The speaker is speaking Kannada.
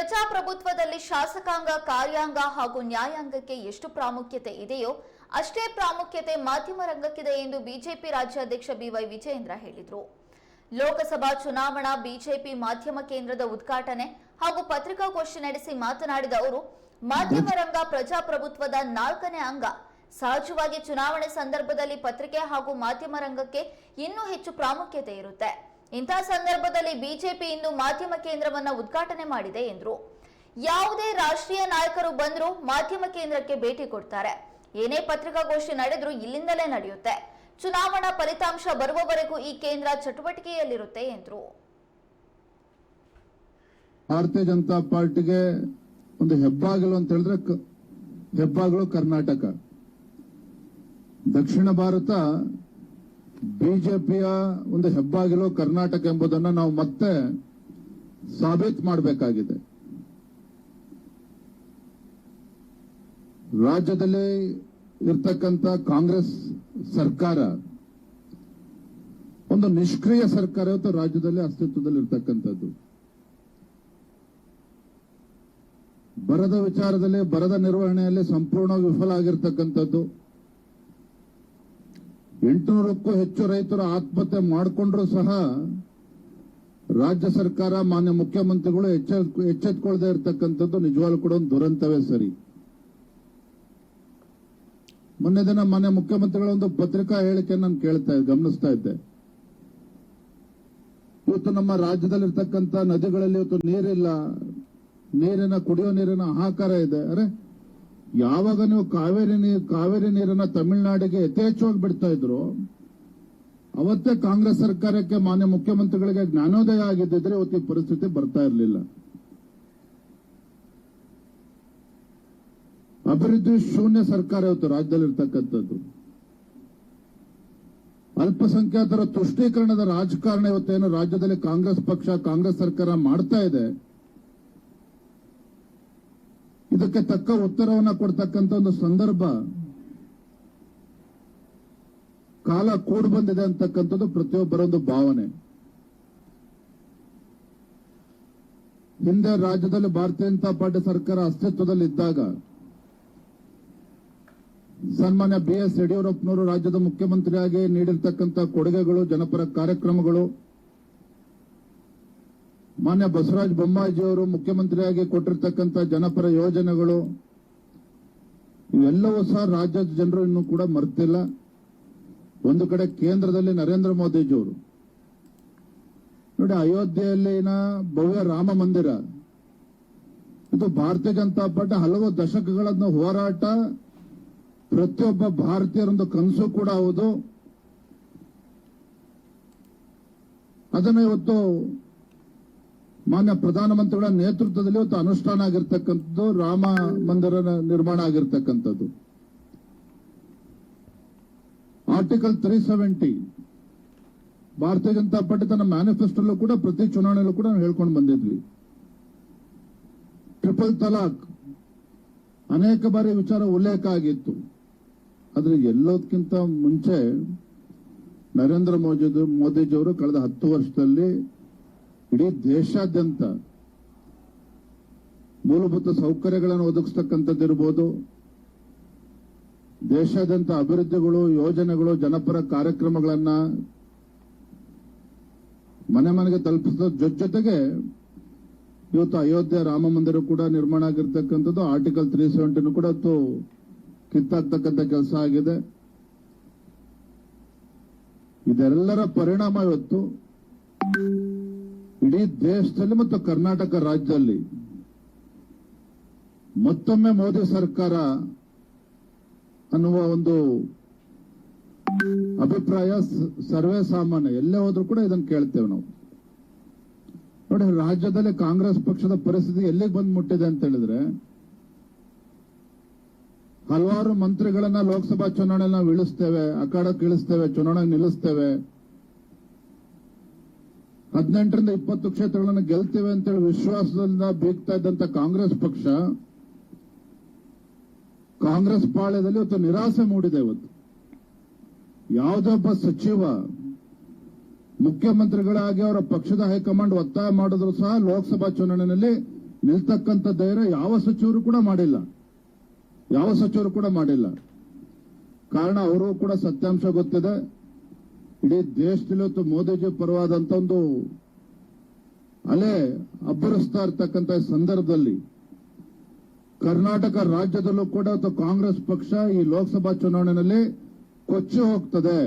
ಪ್ರಜಾಪ್ರಭುತ್ವದಲ್ಲಿ ಶಾಸಕಾಂಗ, ಕಾರ್ಯಾಂಗ ಹಾಗೂ ನ್ಯಾಯಾಂಗಕ್ಕೆ ಎಷ್ಟು ಪ್ರಾಮುಖ್ಯತೆ ಇದೆಯೋ ಅಷ್ಟೇ ಪ್ರಾಮುಖ್ಯತೆ ಮಾಧ್ಯಮ ರಂಗಕ್ಕಿದೆ ಎಂದು ಬಿಜೆಪಿ ರಾಜ್ಯಾಧ್ಯಕ್ಷ ಬಿವೈ ವಿಜಯೇಂದ್ರ ಹೇಳಿದರು. ಲೋಕಸಭಾ ಚುನಾವಣಾ ಬಿಜೆಪಿ ಮಾಧ್ಯಮ ಕೇಂದ್ರದ ಉದ್ಘಾಟನೆ ಹಾಗೂ ಪತ್ರಿಕಾಗೋಷ್ಠಿ ನಡೆಸಿ ಮಾತನಾಡಿದ ಅವರು, ಮಾಧ್ಯಮ ರಂಗ ಪ್ರಜಾಪ್ರಭುತ್ವದ ನಾಲ್ಕನೇ ಅಂಗ. ಸಹಜವಾಗಿ ಚುನಾವಣೆ ಸಂದರ್ಭದಲ್ಲಿ ಪತ್ರಿಕೆ ಹಾಗೂ ಮಾಧ್ಯಮ ರಂಗಕ್ಕೆ ಇನ್ನೂ ಹೆಚ್ಚು ಪ್ರಾಮುಖ್ಯತೆ ಇರುತ್ತೆ. ಇಂತಹ ಸಂದರ್ಭದಲ್ಲಿ ಬಿಜೆಪಿ ಇಂದು ಮಾಧ್ಯಮ ಕೇಂದ್ರವನ್ನ ಉದ್ಘಾಟನೆ ಮಾಡಿದೆ ಎಂದರು. ಯಾವುದೇ ರಾಷ್ಟ್ರೀಯ ನಾಯಕರು ಬಂದರೂ ಮಾಧ್ಯಮ ಕೇಂದ್ರಕ್ಕೆ ಭೇಟಿ ಕೊಡ್ತಾರೆ. ಏನೇ ಪತ್ರಿಕಾಗೋಷ್ಠಿ ನಡೆದರೂ ಇಲ್ಲಿಂದಲೇ ನಡೆಯುತ್ತೆ. ಚುನಾವಣಾ ಫಲಿತಾಂಶ ಬರುವವರೆಗೂ ಈ ಕೇಂದ್ರ ಚಟುವಟಿಕೆಯಲ್ಲಿರುತ್ತೆ ಎಂದರು. ಭಾರತೀಯ ಜನತಾ ಪಾರ್ಟಿಗೆ ಒಂದು ಹೆಬ್ಬಾಗಿಲು ಅಂತ ಹೇಳಿದ್ರೆ ಹೆಬ್ಬಾಗಿಲು ಕರ್ನಾಟಕ. ದಕ್ಷಿಣ ಭಾರತ ಬಿಜೆಪಿಯ ಒಂದು ಹೆಬ್ಬಾಗಿಲು ಕರ್ನಾಟಕ ಎಂಬುದನ್ನ ನಾವು ಮತ್ತೆ ಸಾಬೀತು ಮಾಡಬೇಕಾಗಿದೆ. ರಾಜ್ಯದಲ್ಲಿ ಇರ್ತಕ್ಕಂಥ ಕಾಂಗ್ರೆಸ್ ಸರ್ಕಾರ ಒಂದು ನಿಷ್ಕ್ರಿಯ ಸರ್ಕಾರ ಇವತ್ತು ರಾಜ್ಯದಲ್ಲಿ ಅಸ್ತಿತ್ವದಲ್ಲಿ ಇರ್ತಕ್ಕಂಥದ್ದು. ಬರದ ವಿಚಾರದಲ್ಲಿ ಬರದ ನಿರ್ವಹಣೆಯಲ್ಲಿ ಸಂಪೂರ್ಣ ವಿಫಲ ಆಗಿರ್ತಕ್ಕಂಥದ್ದು. ಎಂಟುನೂರಕ್ಕೂ ಹೆಚ್ಚು ರೈತರು ಆತ್ಮಹತ್ಯೆ ಮಾಡಿಕೊಂಡ್ರು ಸಹ ರಾಜ್ಯ ಸರ್ಕಾರ ಮಾನ್ಯ ಮುಖ್ಯಮಂತ್ರಿಗಳು ಎಚ್ಚ ಎಚ್ಚೆತ್ಕೊಳ್ಳದೆ ಇರತಕ್ಕಂಥದ್ದು ನಿಜವಾಗ್ಲೂ ಕೂಡ ಒಂದು ದುರಂತವೇ ಸರಿ. ಮೊನ್ನೆ ದಿನ ಮಾನ್ಯ ಮುಖ್ಯಮಂತ್ರಿಗಳ ಒಂದು ಪತ್ರಿಕಾ ಹೇಳಿಕೆ ನಾನು ಕೇಳ್ತಾ ಗಮನಿಸ್ತಾ ಇದ್ದೆ. ಇವತ್ತು ನಮ್ಮ ರಾಜ್ಯದಲ್ಲಿರ್ತಕ್ಕಂಥ ನದಿಗಳಲ್ಲಿ ಇವತ್ತು ನೀರಿಲ್ಲ, ನೀರಿನ ಕುಡಿಯೋ ನೀರಿನ ಹಾಹಾಕಾರ ಇದೆ. ಅರೆ ಯಾವಾಗ ನೀವು ಕಾವೇರಿ ನೀರು ಕಾವೇರಿ ನೀರನ್ನ ತಮಿಳುನಾಡಿಗೆ ಯಥೇಚ್ಛವಾಗಿ ಬಿಡ್ತಾ ಇದ್ರು. ಅವತ್ತೇ ಕಾಂಗ್ರೆಸ್ ಸರ್ಕಾರಕ್ಕೆ ಮಾನ್ಯ ಮುಖ್ಯಮಂತ್ರಿಗಳಿಗೆ ಜ್ಞಾನೋದಯ ಆಗಿದ್ದಿದ್ರೆ ಇವತ್ತಿನ ಪರಿಸ್ಥಿತಿ ಬರ್ತಾ ಇರಲಿಲ್ಲ. ಅಭಿವೃದ್ಧಿ ಶೂನ್ಯ ಸರ್ಕಾರ ಇವತ್ತು ರಾಜ್ಯದಲ್ಲಿರ್ತಕ್ಕಂಥದ್ದು. ಅಲ್ಪಸಂಖ್ಯಾತರ ತುಷ್ಟೀಕರಣದ ರಾಜಕಾರಣ ಇವತ್ತೇನು ರಾಜ್ಯದಲ್ಲಿ ಕಾಂಗ್ರೆಸ್ ಪಕ್ಷ, ಕಾಂಗ್ರೆಸ್ ಸರ್ಕಾರ ಮಾಡ್ತಾ ಇದೆ. ಇದಕ್ಕೆ ತಕ್ಕ ಉತ್ತರವನ್ನ ಕೊಡ್ತಕ್ಕಂಥ ಒಂದು ಸಂದರ್ಭ ಕಾಲ ಕೂಡ್ ಬಂದಿದೆ ಅಂತಕ್ಕಂಥದ್ದು ಪ್ರತಿಯೊಬ್ಬರ ಒಂದು ಭಾವನೆ. ಹಿಂದೆ ರಾಜ್ಯದಲ್ಲಿ ಭಾರತೀಯ ಜನತಾ ಪಾರ್ಟಿ ಸರ್ಕಾರ ಅಸ್ತಿತ್ವದಲ್ಲಿ ಇದ್ದಾಗ ಸನ್ಮಾನ್ಯ ಬಿ ಎಸ್ ಯಡಿಯೂರಪ್ಪನವರು ರಾಜ್ಯದ ಮುಖ್ಯಮಂತ್ರಿಯಾಗಿ ನೀಡಿರ್ತಕ್ಕಂಥ ಕೊಡುಗೆಗಳು, ಜನಪರ ಕಾರ್ಯಕ್ರಮಗಳು ಮಾನ್ಯ ಬಸವರಾಜ ಬೊಮ್ಮಾಯಿಜಿಯವರು ಮುಖ್ಯಮಂತ್ರಿಯಾಗಿ ಕೊಟ್ಟಿರ್ತಕ್ಕಂಥ ಜನಪರ ಯೋಜನೆಗಳು, ಇವೆಲ್ಲವೂ ಸಹ ರಾಜ್ಯದ ಜನರು ಇನ್ನೂ ಕೂಡ ಮರ್ತಿಲ್ಲ. ಒಂದು ಕಡೆ ಕೇಂದ್ರದಲ್ಲಿ ನರೇಂದ್ರ ಮೋದಿಜಿಯವರು ನೋಡಿ, ಅಯೋಧ್ಯೆಯಲ್ಲಿನ ಭವ್ಯ ರಾಮ ಮಂದಿರ, ಇದು ಭಾರತೀಯ ಜನತಾ ಪಾರ್ಟಿ ಹಲವು ದಶಕಗಳನ್ನು ಹೋರಾಟ, ಪ್ರತಿಯೊಬ್ಬ ಭಾರತೀಯರೊಂದು ಕನಸು ಕೂಡ ಹೌದು. ಅದನ್ನು ಇವತ್ತು ಮಾನ್ಯ ಪ್ರಧಾನಮಂತ್ರಿಗಳ ನೇತೃತ್ವದಲ್ಲಿ ಇವತ್ತು ಅನುಷ್ಠಾನ ಆಗಿರ್ತಕ್ಕಂಥದ್ದು, ರಾಮ ಮಂದಿರ ನಿರ್ಮಾಣ ಆಗಿರ್ತಕ್ಕಂಥದ್ದು. ಆರ್ಟಿಕಲ್ ತ್ರೀ ಸೆವೆಂಟಿ ಭಾರತೀಯ ಜನತಾ ಪಾರ್ಟಿ ತನ್ನ ಮ್ಯಾನಿಫೆಸ್ಟೋಲ್ಲೂ ಕೂಡ ಪ್ರತಿ ಚುನಾವಣೆಯಲ್ಲೂ ಕೂಡ ಹೇಳ್ಕೊಂಡು ಬಂದಿದ್ವಿ. ಟ್ರಿಪಲ್ ತಲಾಕ್ ಅನೇಕ ಬಾರಿ ವಿಚಾರ ಉಲ್ಲೇಖ ಆಗಿತ್ತು. ಆದ್ರೆ ಎಲ್ಲೋದಕ್ಕಿಂತ ಮುಂಚೆ ನರೇಂದ್ರ ಮೋದಿ ಮೋದಿಜಿಯವರು ಕಳೆದ ಹತ್ತು ವರ್ಷದಲ್ಲಿ ಇಡೀ ದೇಶಾದ್ಯಂತ ಮೂಲಭೂತ ಸೌಕರ್ಯಗಳನ್ನು ಒದಗಿಸ್ತಕ್ಕಂಥದ್ದಿರ್ಬೋದು. ದೇಶಾದ್ಯಂತ ಅಭಿವೃದ್ಧಿಗಳು, ಯೋಜನೆಗಳು, ಜನಪರ ಕಾರ್ಯಕ್ರಮಗಳನ್ನ ಮನೆ ಮನೆಗೆ ತಲುಪಿಸಿದ ಜೊತೆ ಜೊತೆಗೆ ಇವತ್ತು ಅಯೋಧ್ಯೆ ರಾಮ ಮಂದಿರ ಕೂಡ ನಿರ್ಮಾಣ ಆಗಿರ್ತಕ್ಕಂಥದ್ದು ಆರ್ಟಿಕಲ್ ತ್ರೀ ಸೆವೆಂಟಿನೂ ಕೂಡ ಇವತ್ತು ಕಿತ್ತಾಕ್ತಕ್ಕಂಥ ಕೆಲಸ ಆಗಿದೆ. ಇದೆಲ್ಲರ ಪರಿಣಾಮ ಇವತ್ತು ಇಡೀ ದೇಶದಲ್ಲಿ ಮತ್ತು ಕರ್ನಾಟಕ ರಾಜ್ಯದಲ್ಲಿ ಮತ್ತೊಮ್ಮೆ ಮೋದಿ ಸರ್ಕಾರ ಅನ್ನುವ ಒಂದು ಅಭಿಪ್ರಾಯ ಸರ್ವೇ ಸಾಮಾನ್ಯ, ಎಲ್ಲೇ ಹೋದ್ರೂ ಕೂಡ ಇದನ್ನು ಕೇಳ್ತೇವೆ ನಾವು. ನೋಡಿ, ರಾಜ್ಯದಲ್ಲಿ ಕಾಂಗ್ರೆಸ್ ಪಕ್ಷದ ಪರಿಸ್ಥಿತಿ ಎಲ್ಲಿಗೆ ಬಂದು ಮುಟ್ಟಿದೆ ಅಂತ ಹೇಳಿದ್ರೆ, ಹಲವಾರು ಮಂತ್ರಿಗಳನ್ನ ಲೋಕಸಭಾ ಚುನಾವಣೆ ನಾವು ಇಳಿಸ್ತೇವೆ, ಅಖಾಡಕ್ಕೆ ಇಳಿಸ್ತೇವೆ ಚುನಾವಣೆ ನಿಲ್ಲಿಸ್ತೇವೆ ಹದಿನೆಂಟರಿಂದ ಇಪ್ಪತ್ತು ಕ್ಷೇತ್ರಗಳನ್ನು ಗೆಲ್ತೇವೆ ಅಂತೇಳಿ ವಿಶ್ವಾಸದಿಂದ ಬೀಗ್ತಾ ಇದ್ದಂತ ಕಾಂಗ್ರೆಸ್ ಪಕ್ಷ, ಕಾಂಗ್ರೆಸ್ ಪಾಳ್ಯದಲ್ಲಿ ಇವತ್ತು ನಿರಾಸೆ ಮೂಡಿದೆ ಇವತ್ತು. ಯಾವುದೊಬ್ಬ ಸಚಿವ, ಮುಖ್ಯಮಂತ್ರಿಗಳಾಗಿ ಅವರ ಪಕ್ಷದ ಹೈಕಮಾಂಡ್ ಒತ್ತಾಯ ಮಾಡಿದ್ರು ಸಹ ಲೋಕಸಭಾ ಚುನಾವಣೆಯಲ್ಲಿ ನಿಲ್ತಕ್ಕಂಥ ಧೈರ್ಯ ಯಾವ ಸಚಿವರು ಕೂಡ ಮಾಡಿಲ್ಲ. ಯಾವ ಸಚಿವರು ಕೂಡ ಮಾಡಿಲ್ಲ. ಕಾರಣ ಅವರು ಕೂಡ ಸತ್ಯಾಂಶ ಗೊತ್ತಿದೆ. ಇಡೀ ದೇಶದಲ್ಲಿ ಇವತ್ತು ಮೋದಿಜಿ ಪರವಾದಂತ ಒಂದು ಅಲೆ ಅಬ್ಬರಿಸ್ತಾ ಇರ್ತಕ್ಕಂತ ಸಂದರ್ಭದಲ್ಲಿ ಕರ್ನಾಟಕ ರಾಜ್ಯದಲ್ಲೂ ಕೂಡ ಕಾಂಗ್ರೆಸ್ ಪಕ್ಷ ಈ ಲೋಕಸಭಾ ಚುನಾವಣೆಯಲ್ಲಿ ಕೊಚ್ಚಿ ಹೋಗ್ತದೆ.